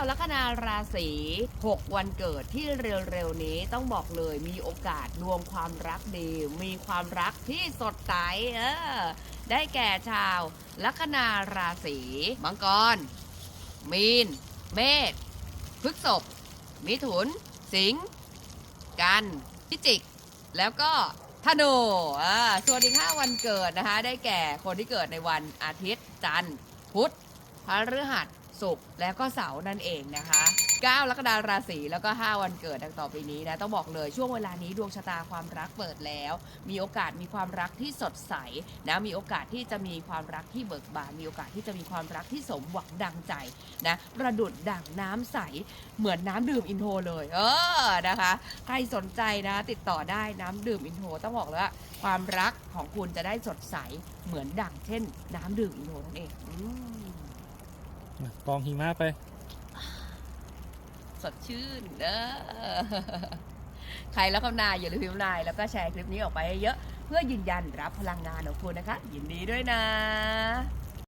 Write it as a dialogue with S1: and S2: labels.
S1: 9ลัคนาราศี6วันเกิดที่เร็วๆนี้ต้องบอกเลยมีโอกาสดวงความรักดี มีความรักที่สดใสเออได้แก่ชาวลัคนาราศีมังกร มีน เมษพฤษภมิถุน สิงห์กันพิจิก แล้วก็ธนูอ่าส่วนอีกห้าวันเกิดนะคะ ได้แก่คนที่เกิดในวันอาทิตย์จันทร์พุธพฤหัส ศุกร์แล้วก็เสาร์นั่นเองนะคะ9กรกฎาราศีแล้วก็ 5 วันเกิดดังต่อไปนี้นะต้องบอกเลยช่วงเวลานี้ดวงชะตาความรักเปิดแล้ว มีโอกาสมีความรักที่สดใสนะมีโอกาสที่จะมีความรักที่เบิกบานมีโอกาสที่จะมีความรักที่สมหวังดังใจนะประดุดดั่งน้ำใสเหมือนน้ำดื่มอินโทรเลย เออนะคะใครสนใจนะติดต่อได้น้ำดื่มอินโทรต้องบอกเลยว่าความรักของคุณจะได้สดใสเหมือนดั่งเช่น น้ำดื่มอินโทรนั่นเองอ
S2: กองหิมะไป
S1: สดชื่นเออใครแล้วคำนายอย่าลืมพิมพ์นายแล้วก็แชร์คลิปนี้ออกไปเยอะ เพื่อยืนยันรับพลังงานของคุณนะคะ ยินดีด้วยนะ